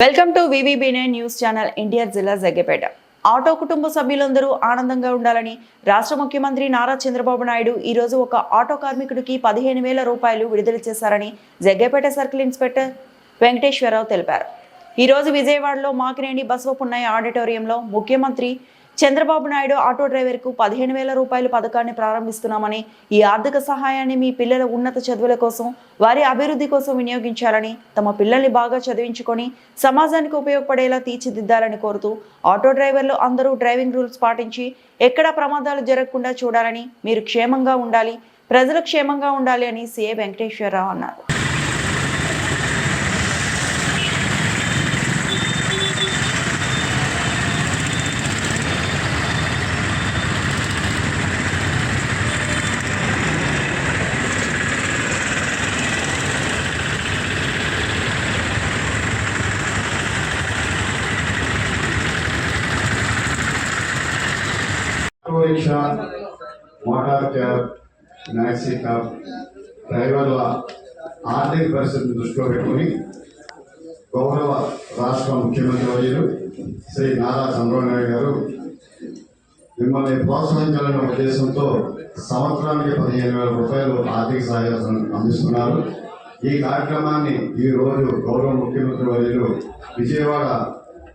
Welcome to వివిబీనే news channel India జిల్లా Jaggapeta auto కుటుంబ సభ్యులందరూ ఆనందంగా ఉండాలని రాష్ట్ర ముఖ్యమంత్రి నారా చంద్రబాబు నాయుడు ఈ రోజు ఒక ఆటో కార్మికుడికి పదిహేను వేల రూపాయలు విడుదల చేశారని జగ్గపేట సర్కిల్ ఇన్స్పెక్టర్ వెంకటేశ్వరరావు తెలిపారు. ఈరోజు విజయవాడలో మాకినేని బసవపున్నయ్య ఆడిటోరియంలో ముఖ్యమంత్రి చంద్రబాబు నాయుడు ఆటో డ్రైవర్కు పదిహేను వేల రూపాయల పథకాన్ని ప్రారంభిస్తున్నామని ఈ ఆర్థిక సహాయాన్ని మీ పిల్లల ఉన్నత చదువుల కోసం వారి అభివృద్ధి కోసం వినియోగించాలని తమ పిల్లల్ని బాగా చదివించుకొని సమాజానికి ఉపయోగపడేలా తీర్చిదిద్దాలని కోరుతూ ఆటో డ్రైవర్లు అందరూ డ్రైవింగ్ రూల్స్ పాటించి ఎక్కడా ప్రమాదాలు జరగకుండా చూడాలని మీరు క్షేమంగా ఉండాలి ప్రజలు క్షేమంగా ఉండాలి అని సీఏ వెంకటేశ్వరరావు అన్నారు. Rickshaw motor cab maxi cab డ్రైవర్ల ఆర్థిక పరిస్థితిని దృష్టిలో పెట్టుకుని గౌరవ రాష్ట్ర ముఖ్యమంత్రి వర్యులు శ్రీ నారా చంద్రబాబు నాయుడు గారు మిమ్మల్ని ప్రోత్సహించాలనే ఉద్దేశంతో సంవత్సరానికి పదిహేను వేల రూపాయలు ఆర్థిక సహాయం అందిస్తున్నారు. ఈ కార్యక్రమాన్ని ఈ రోజు గౌరవ ముఖ్యమంత్రి వర్యులు విజయవాడ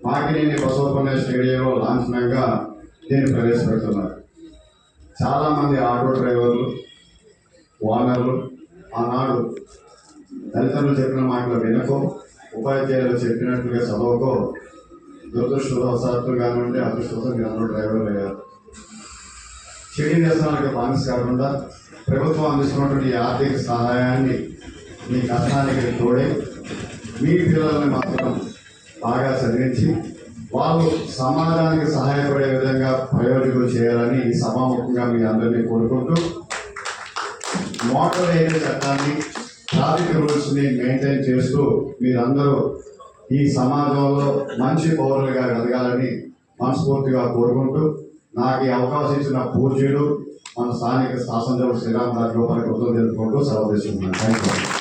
మాకినేని బసవపన్న స్టేడియంలో లాంఛనంగా దీన్ని ప్రవేశపెడుతున్నారు? చాలామంది ఆటో డ్రైవర్లు ఓనర్లు ఆనాడు తల్లిదండ్రులు చెప్పిన మాటలు వినకో ఉపాధ్యాయులు చెప్పినట్లుగా చదవకో దురదృష్టవశాత్తు కానివ్వండి అదృష్టవశాత్తు మీరు డ్రైవర్లు అయ్యారు. చెడు వ్యసనాలకు బానిస కాకుండా ప్రభుత్వం అందిస్తున్నటువంటి ఆర్థిక సహాయాన్ని మీ కష్టానికి తోడే మీ పిల్లల్ని మాత్రం బాగా చదివించి వాళ్ళు సమాజానికి సహాయపడే విధంగా చేయాలని ఈ సభాముఖంగా మీ అందరినీ కోరుకుంటూ మోటార్ వెహికల్ చట్టాన్ని ట్రాఫిక్ రూల్స్ని మెయింటైన్ చేస్తూ మీరందరూ ఈ సమాజంలో మంచి పౌరులుగా ఎదగాలని మనస్ఫూర్తిగా కోరుకుంటూ నాకు ఈ అవకాశం ఇచ్చిన పూజ్యులు మన స్థానిక శాసనసభ శ్రీరామ్ రాజగోపాల్ కృతజ్ఞతలు తెలుపుకుంటూ సెలవు తీసుకుంటున్నాను థ్యాంక్ యూ